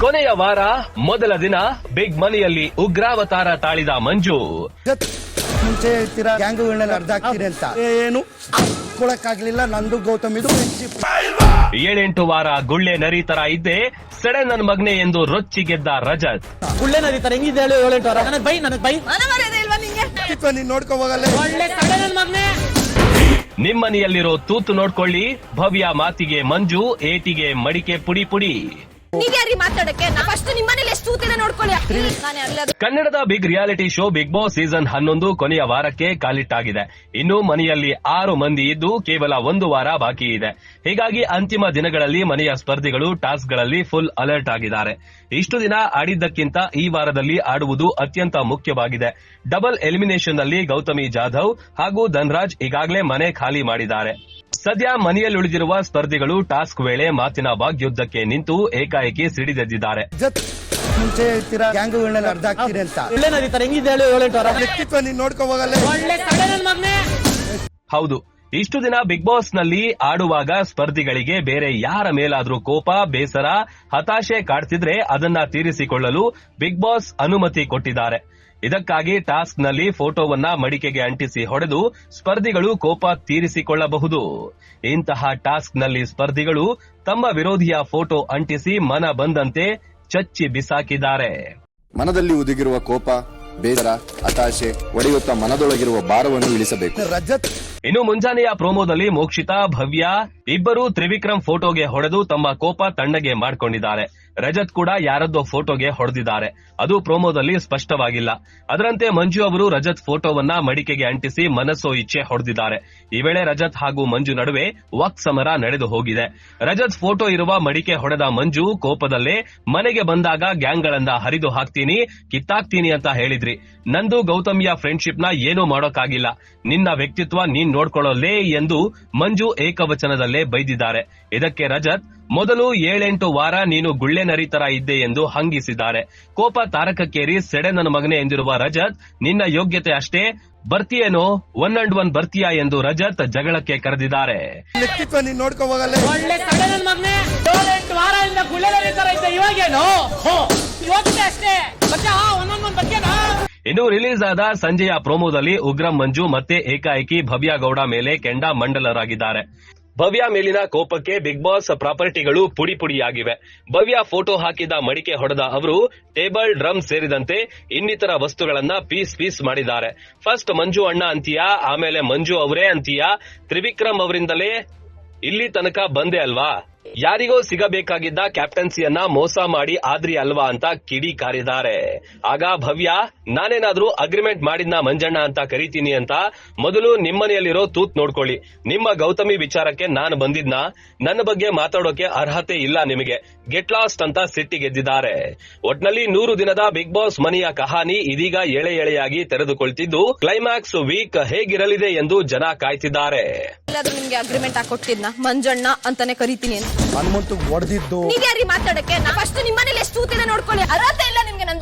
ಕೊನೆಯ ವಾರ ಮೊದಲ ದಿನ ಬಿಗ್ ಮನಿಯಲ್ಲಿ ಉಗ್ರಾವತಾರ ತಾಳಿದ ಮಂಜು. ಮುಂಚೆ ಹೇಳ್ತೀರಾ ಗ್ಯಾಂಗುಗಳನ್ನೆಲ್ಲ ಅರ್ಧ ಹಾಕ್ತೀರಿ ಅಂತ ಏನು? ಕೊಡಕ್ಕಾಗ್ಲಿಲ್ಲ ನಂದು ಗೌತಮಿದು ಇದು ಏಳೆಂಟು ವಾರ ಗುಳ್ಳೆ ನರಿ ತರ ಇದ್ದೆ ಸೆಡೆ ನನ್ ಮಗ್ನೆ ಎಂದು ರೊಚ್ಚಿಗೆದ್ದ ರಜತ್. ಗುಳ್ಳೆ ನರಿ ತರ ಹೆಂಗಿದೆ ಹೇಳು ಏಳೆಂಟು ವಾರ? ನನಗೆ ಬೈ ನನಗೆ ಬೈ. ಮನ ಮರ್ಯಾದೆ ಇಲ್ವಾ ನಿಂಗೆ? ನೀನ್ ನೋಡ್ಕೊ ಹೋಗಲ್ಲ ಒಳ್ಳೆ ತಡೆ ನನ್ ಮಗ್ನೆ. ನಿಮ್ಮನೆಯಲ್ಲಿರೋ ತೂತು ನೋಡ್ಕೊಳ್ಳಿ ಭವ್ಯ ಮಾತಿಗೆ ಮಂಜು ಏಟಿಗೆ ಮಡಿಕೆ ಪುಡಿ ಪುಡಿ. ನೀವ್ ಯಾರಿ ಮಾತಾಡಕ್ಕೆ? ನಾ ಫಸ್ಟ್ ನಿಮ್ಮನೇಲಿ ಎಷ್ಟು ತೂತಿದೆ ನೋಡ್ಕೊಳ್ಳಿ. ನಾನೇ ಅಲ್ಲದ ಕನ್ನಡದ big reality show Bigg Boss season ಹನ್ನೊಂದು ಕೊನೆಯ ವಾರಕ್ಕೆ ಕಾಲಿಟ್ಟಾಗಿದೆ ಇನ್ನು ಮನೆಯಲ್ಲಿ ಆರು ಮಂದಿ ಇದ್ದು ಕೇವಲ ಒಂದು ವಾರ ಬಾಕಿ ಇದೆ. ಹೀಗಾಗಿ ಅಂತಿಮ ದಿನಗಳಲ್ಲಿ ಮನೆಯ ಸ್ಪರ್ಧಿಗಳು ಟಾಸ್ಕ್ಗಳಲ್ಲಿ ಫುಲ್ ಅಲರ್ಟ್ ಆಗಿದ್ದಾರೆ. ಇಷ್ಟು ದಿನ ಆಡಿದ್ದಕ್ಕಿಂತ ಈ ವಾರದಲ್ಲಿ ಆಡುವುದು ಅತ್ಯಂತ ಮುಖ್ಯವಾಗಿದೆ. ಡಬಲ್ ಎಲಿಮಿನೇಷನ್ನಲ್ಲಿ ಗೌತಮಿ ಜಾಧವ್ ಹಾಗೂ ಧನ್ರಾಜ್ ಈಗಾಗಲೇ ಮನೆ ಖಾಲಿ ಮಾಡಿದ್ದಾರೆ. ಸದ್ಯ ಮನೆಯಲ್ಲಿ ಉಳಿದಿರುವ ಸ್ಪರ್ಧಿಗಳು ಟಾಸ್ಕ್ ವೇಳೆ ಮಾತಿನ ವಾಗ್ಯುದ್ಧಕ್ಕೆ ನಿಂತು ಏಕಾಏಕಿ ಸಿಡಿದೆದ್ದಿದ್ದಾರೆ. ಮುಂಚೆ ಹೇಳ್ತೀರಾ ಗ್ಯಾಂಗುಗಳನ್ನೆಲ್ಲ ಅರ್ಧ ಹಾಕ್ತೀರಿ ಅಂತ. ಗುಳ್ಳೆ ನದಿ ತರ ಹೆಂಗಿದೆ ಹೇಳು ಏಳೆಂಟು ವಾರ. ವ್ಯಕ್ತಿತ್ವ ನೀನ್ ನೋಡ್ಕೊ ಹೋಗಲ್ಲ ಒಳ್ಳೆ ತಡೆ ನನ್ ಮಗ್ನೆ. ಹೌದು. ಇಷ್ಟು ದಿನ ಬಿಗ್ ಬಾಸ್ನಲ್ಲಿ ಆಡುವಾಗ ಸ್ಪರ್ಧಿಗಳಿಗೆ ಬೇರೆ ಯಾರ ಮೇಲಾದ್ರೂ ಕೋಪ ಬೇಸರ ಹತಾಶೆ ಕಾಡ್ತಿದ್ರೆ ಅದನ್ನ ತೀರಿಸಿಕೊಳ್ಳಲು ಬಿಗ್ ಬಾಸ್ ಅನುಮತಿ ಕೊಟ್ಟಿದ್ದಾರೆ. ಇದಕ್ಕಾಗಿ ಟಾಸ್ಕ್ನಲ್ಲಿ ಫೋಟೋವನ್ನ ಮಡಿಕೆಗೆ ಅಂಟಿಸಿ ಹೊಡೆದು ಸ್ಪರ್ಧಿಗಳು ಕೋಪ ತೀರಿಸಿಕೊಳ್ಳಬಹುದು. ಇಂತಹ ಟಾಸ್ಕ್ನಲ್ಲಿ ಸ್ಪರ್ಧಿಗಳು ತಮ್ಮ ವಿರೋಧಿಯ ಫೋಟೋ ಅಂಟಿಸಿ ಮನ ಬಂದಂತೆ ಚಚ್ಚಿ ಬಿಸಾಕಿದ್ದಾರೆ. ಮನದಲ್ಲಿ ಉದುಗಿರುವ ಕೋಪ ಬೇಸರ ಹತಾಶೆ ಒಡೆಯುತ್ತ ಮನದೊಳಗಿರುವ ಭಾರವನ್ನು ಇಳಿಸಬೇಕು. ರಜತ್ ಇನ್ನು ಮುಂಜಾನೆಯ ಪ್ರೋಮೋದಲ್ಲಿ ಮೋಕ್ಷಿತಾ ಭವ್ಯ ಇಬ್ಬರು ತ್ರಿವಿಕ್ರಮ್ ಫೋಟೋಗೆ ಹೊಡೆದು ತಮ್ಮ ಕೋಪ ತಣ್ಣಗೆ ಮಾಡಿಕೊಂಡಿದ್ದಾರೆ. ರಜತ್ ಕೂಡ ಯಾರದ್ದೋ ಫೋಟೋಗೆ ಹೊಡೆದಿದ್ದಾರೆ. ಅದು ಪ್ರೋಮೋದಲ್ಲಿ ಸ್ಪಷ್ಟವಾಗಿಲ್ಲ. ಅದರಂತೆ ಮಂಜು ಅವರು ರಜತ್ ಫೋಟೋವನ್ನ ಮಡಿಕೆಗೆ ಅಂಟಿಸಿ ಮನಸ್ಸೋ ಇಚ್ಛೆ ಹೊಡೆದಿದ್ದಾರೆ. ಈ ವೇಳೆ ರಜತ್ ಹಾಗೂ ಮಂಜು ನಡುವೆ ವಕ್ ಸಮರ ನಡೆದು ಹೋಗಿದೆ. ರಜತ್ ಫೋಟೋ ಇರುವ ಮಡಿಕೆ ಹೊಡೆದ ಮಂಜು ಕೋಪದಲ್ಲೇ ಮನೆಗೆ ಬಂದಾಗ ಗ್ಯಾಂಗ್ಗಳನ್ನ ಹರಿದು ಹಾಕ್ತೀನಿ, ಕಿತ್ತಾಕ್ತೀನಿ ಅಂತ ಹೇಳಿದ್ರಿ. ನಂದು ಗೌತಮಿಯ ಫ್ರೆಂಡ್ಶಿಪ್ನ ಏನೂ ಮಾಡೋಕ್ಕಾಗಿಲ್ಲ. ನಿನ್ನ ವ್ಯಕ್ತಿತ್ವ ನೀನ್ ನೋಡ್ಕೊಳ್ಳೋಲ್ಲೇ ಎಂದು ಮಂಜು ಏಕವಚನದಲ್ಲೇ ಬೈದಿದ್ದಾರೆ. ಇದಕ್ಕೆ ರಜತ್ ಮೊದಲು ಏಳೆಂಟು ವಾರ ನೀನು ಗುಳ್ಳೆ ನರಿತರ ಇದ್ದೆ ಎಂದು ಹಂಗಿಸಿದ್ದಾರೆ. ಕೋಪ ತಾರಕಕ್ಕೇರಿ ಸೆಡೆ ನನ್ನ ಮಗನೆ ಎಂದಿರುವ ರಜತ್ ನಿನ್ನ ಯೋಗ್ಯತೆ ಅಷ್ಟೇ ಬರ್ತೀಯೇನೋ ಒನ್ ಅಂಡ್ ಒನ್ ಬರ್ತೀಯಾ ಎಂದು ರಜತ್ ಜಗಳಕ್ಕೆ ಕರೆದಿದ್ದಾರೆ. ಇನ್ನು ರಿಲೀಸ್ ಆದ ಸಂಜೆಯ ಪ್ರೋಮೋದಲ್ಲಿ ಉಗ್ರಂ ಮಂಜು ಮತ್ತೆ ಏಕಾಏಕಿ ಭವ್ಯ ಗೌಡ ಮೇಲೆ ಕೆಂಡ ಮಂಡಲರಾಗಿದ್ದಾರೆ. ಭವ್ಯ ಮೇಲಿನ ಕೋಪಕ್ಕೆ ಬಿಗ್ ಬಾಸ್ ಪ್ರಾಪರ್ಟಿಗಳು ಪುಡಿ ಪುಡಿಯಾಗಿವೆ. ಭವ್ಯ ಫೋಟೋ ಹಾಕಿದ ಮಡಿಕೆ ಹೊಡೆದ ಅವರು ಟೇಬಲ್, ಡ್ರಮ್ ಸೇರಿದಂತೆ ಇನ್ನಿತರ ವಸ್ತುಗಳನ್ನ ಪೀಸ್ ಪೀಸ್ ಮಾಡಿದ್ದಾರೆ. ಫಸ್ಟ್ ಮಂಜು ಅಣ್ಣ ಅಂತೀಯಾ, ಆಮೇಲೆ ಮಂಜು ಅವರೇ ಅಂತೀಯಾ? ತ್ರಿವಿಕ್ರಮ್ ಅವರಿಂದಲೇ ಇಲ್ಲಿ ತನಕ ಬಂದೆ ಅಲ್ವಾ? ಯಾರಿಗೋ ಸಿಗಬೇಕಾಗಿದ್ದ ಕ್ಯಾಪ್ಟನ್ಸಿಯನ್ನ ಮೋಸ ಮಾಡಿ ಆದ್ರಿ ಅಲ್ವಾ ಅಂತ ಕಿಡಿ ಕಾರಿದ್ದಾರೆ. ಆಗ ಭವ್ಯ, ನಾನೇನಾದ್ರೂ ಅಗ್ರಿಮೆಂಟ್ ಮಾಡಿದ್ನ ಮಂಜಣ್ಣ ಅಂತ ಕರಿತೀನಿ ಅಂತ ಮೊದಲು ನಿಮ್ಮನೆಯಲ್ಲಿರೋ ತೂತ್ ನೋಡ್ಕೊಳ್ಳಿ. ನಿಮ್ಮ ಗೌತಮಿ ವಿಚಾರಕ್ಕೆ ನಾನು ಬಂದಿದ್ನ. ನನ್ನ ಬಗ್ಗೆ ಮಾತಾಡೋಕೆ ಅರ್ಹತೆ ಇಲ್ಲ ನಿಮಗೆ. ಗೆಟ್ ಲಾಸ್ಟ್ ಅಂತ ಸಿಟ್ಟಿಗೆದ್ದಿದ್ದಾರೆ ಒಟ್ನಲ್ಲಿ ನೂರು ದಿನದ ಬಿಗ್ ಬಾಸ್ ಮನೆಯ ಕಹಾನಿ ಇದೀಗ ಎಳೆ ಎಳೆಯಾಗಿ ತೆರೆದುಕೊಳ್ತಿದ್ದು ಕ್ಲೈಮ್ಯಾಕ್ಸ್ ವೀಕ್ ಹೇಗಿರಲಿದೆ ಎಂದು ಜನ ಕಾಯ್ತಿದ್ದಾರೆ. ಅಗ್ರಿಮೆಂಟ್ ಮಂಜಣ್ಣ ಅಂತಾನೆ ಕರಿತೀನಿ ಹನುಮಂತು ಹೊಡೆದಿದ್ದು ಮಾತಾಡಕ್ಕೆ ನಾ ಫಸ್ಟ್ ನಿಮ್ಮನೇಲಿ ಎಷ್ಟು ತೂತಿದೆ ನೋಡ್ಕೊಳ್ಳಿ. ಅರ್ಹತೆ ಇಲ್ಲ ನಿಮ್ಗೆ ನನ್ ಬಗ್ಗೆ ಮಾತಾಡ್ಬೇಕು